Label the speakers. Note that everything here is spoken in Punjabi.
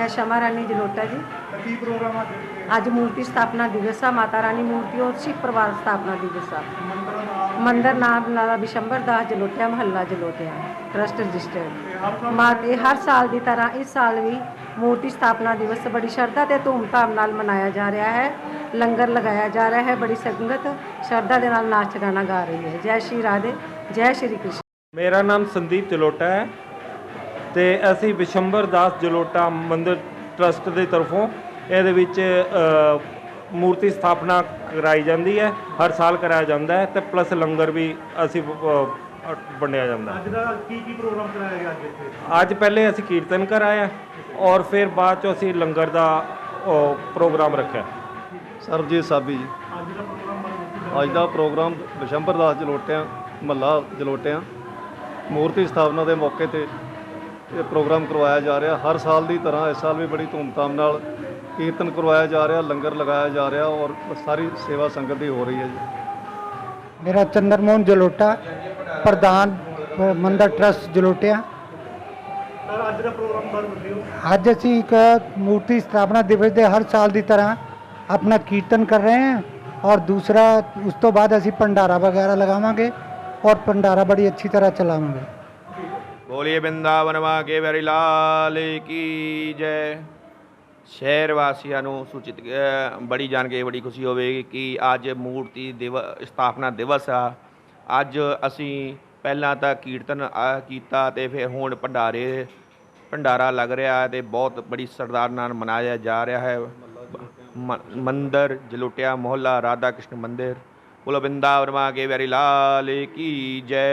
Speaker 1: ਮੈਂ ਸ਼ਮਾ ਰਾਣੀ ਜਲੋਟਾ ਜੀ।
Speaker 2: ਕੀ ਪ੍ਰੋਗਰਾਮ ਅੱਜ
Speaker 1: ਅੱਜ ਮੂਰਤੀ ਸਥਾਪਨਾ ਦਿਵਸ ਆ ਮਾਤਾ ਰਾਣੀ ਮੂਰਤੀ ਔਰ ਸਿੱਖ ਪਰਿਵਾਰ ਸਥਾਪਨਾ ਦਿਵਸ ਆ।
Speaker 2: ਮੰਦਰ ਨਾਮ?
Speaker 1: ਨਾਲਾ ਬਿਸ਼ੰਬਰ ਦਾਸ ਜਲੋਟਿਆ ਮਹੱਲਾ ਜਲੋਟਿਆ ਟਰਸਟ ਰਜਿਸਟਰਡ
Speaker 2: ਤੇ ਹਰ ਸਾਲ?
Speaker 1: ਮਾਤੇ ਹਰ ਸਾਲ ਦੀ ਤਰ੍ਹਾਂ ਇਸ ਸਾਲ ਵੀ ਮੂਰਤੀ ਸਥਾਪਨਾ ਦਿਵਸ ਬੜੀ ਸ਼ਰਧਾ ਤੇ ਧੂਮਧਾਮ ਨਾਲ ਮਨਾਇਆ ਜਾ ਰਿਹਾ ਹੈ। ਲੰਗਰ ਲਗਾਇਆ ਜਾ ਰਿਹਾ ਹੈ। ਬੜੀ ਸੰਗਤ ਸ਼ਰਧਾ ਦੇ ਨਾਲ ਨਾਚ ਗਾਣਾ ਗਾ ਰਹੀ ਹੈ। ਜੈ ਸ਼੍ਰੀ ਰਾਧੇ ਜੈ ਸ਼੍ਰੀ ਕ੍ਰਿਸ਼ਨ।
Speaker 3: ਮੇਰਾ ਨਾਮ ਸੰਦੀਪ ਜਲੋਟਾ ਹੈ। ਤੇ ਅਸੀਂ ਵਿਸ਼ੰਬਰ ਦਾਸ ਜਲੋਟਾ ਮੰਦਿਰ ਟਰਸਟ ਦੇ ਤਰਫੋਂ ਇਹਦੇ ਵਿੱਚ ਮੂਰਤੀ ਸਥਾਪਨਾ ਕਰਾਈ ਜਾਂਦੀ ਹੈ ਹਰ ਸਾਲ ਕਰਾਇਆ ਜਾਂਦਾ ਹੈ ਤੇ ਪਲੱਸ ਲੰਗਰ ਵੀ ਅਸੀਂ ਵੰਡਿਆ ਜਾਂਦਾ
Speaker 2: ਅੱਜ ਦਾ ਕੀ ਕੀ ਪ੍ਰੋਗਰਾਮ ਕਰਾਇਆ ਗਿਆ ਅੱਜ ਇੱਥੇ?
Speaker 3: ਅੱਜ ਪਹਿਲੇ ਅਸੀਂ ਕੀਰਤਨ ਕਰਾਇਆ ਔਰ ਫਿਰ ਬਾਅਦ ਚ ਅਸੀਂ ਲੰਗਰ ਦਾ ਪ੍ਰੋਗਰਾਮ ਰੱਖਿਆ।
Speaker 4: ਸਰਬਜੀਤ ਸਾਬੀ ਜੀ।
Speaker 2: ਅੱਜ ਦਾ ਪ੍ਰੋਗਰਾਮ ਬਾਰੇ ਦੱਸੋ।
Speaker 4: ਅੱਜ ਦਾ ਪ੍ਰੋਗਰਾਮ ਬਿਸ਼ੰਬਰ ਦਾਸ ਜਲੋਟਿਆਂ ਮਹੱਲਾ ਜਲੋਟਿਆਂ ਮੂਰਤੀ ਸਥਾਪਨਾ ਦੇ ਮੌਕੇ ਤੇ ਇਹ ਪ੍ਰੋਗਰਾਮ ਕਰਵਾਇਆ ਜਾ ਰਿਹਾ। ਹਰ ਸਾਲ ਦੀ ਤਰ੍ਹਾਂ ਇਸ ਸਾਲ ਵੀ ਬੜੀ ਧੂਮਧਾਮ ਨਾਲ ਕੀਰਤਨ ਕਰਵਾਇਆ ਜਾ ਰਿਹਾ ਲੰਗਰ ਲਗਾਇਆ ਜਾ ਰਿਹਾ ਔਰ ਸਾਰੀ ਸੇਵਾ ਸੰਗਤ ਦੀ ਹੋ ਰਹੀ ਹੈ ਜੀ।
Speaker 5: ਮੇਰਾ ਚੰਦਰ ਮੋਹਨ ਜਲੋਟਾ ਪ੍ਰਧਾਨ ਮੰਦਰ ਟਰਸਟ ਜਲੋਟਿਆ।
Speaker 2: ਅੱਜ ਦਾ ਪ੍ਰੋਗਰਾਮ ਬਾਰੇ ਦੱਸਿਓ।
Speaker 5: ਅੱਜ ਅਸੀਂ ਇੱਕ ਮੂਰਤੀ ਸਥਾਪਨਾ ਦਿਵਸ ਦੇ ਹਰ ਸਾਲ ਦੀ ਤਰ੍ਹਾਂ ਆਪਣਾ ਕੀਰਤਨ ਕਰ ਰਹੇ ਹਾਂ ਔਰ ਦੂਸਰਾ ਉਸ ਤੋਂ ਬਾਅਦ ਅਸੀਂ ਭੰਡਾਰਾ ਵਗੈਰਾ ਲਗਾਵਾਂਗੇ ਔਰ ਭੰਡਾਰਾ ਬੜੀ ਅੱਛੀ ਤਰ੍ਹਾਂ ਚਲਾਵਾਂਗੇ।
Speaker 6: ਬੋਲੀਏ ਬਿੰਦਾਵਨ ਮਾ ਕੇ ਵੈਰੀ ਲਾਲ ਕੀ ਜੈ ਸ਼ਹਿਰ ਵਾਸੀਆਂ ਨੂੰ ਸੂਚਿਤ ਬੜੀ ਜਾਣ ਕੇ ਬੜੀ ਖੁਸ਼ੀ ਹੋਵੇਗੀ ਕਿ ਅੱਜ ਮੂਰਤੀ ਦਿਵ ਸਥਾਪਨਾ ਦਿਵਸ ਆ ਅੱਜ ਅਸੀਂ ਪਹਿਲਾਂ ਤਾਂ ਕੀਰਤਨ ਕੀਤਾ ਤੇ ਫਿਰ ਹੁਣ ਭੰਡਾਰੇ ਭੰਡਾਰਾ ਲੱਗ ਰਿਹਾ ਹੈ ਤੇ ਬਹੁਤ ਬੜੀ ਸਰਦਾਰ ਨਾਲ ਮਨਾਇਆ ਜਾ ਰਿਹਾ ਹੈ ਮੰਦਰ ਜਲੋਟਿਆ ਮੁਹੱਲਾ ਰਾਧਾ ਕ੍ਰਿਸ਼ਨ ਮੰਦਿਰ ਬੋਲੋ ਬਿੰਦਾਵਨ ਮਾ ਕੇ ਵੈਰੀ ਲਾਲ ਕੀ ਜੈ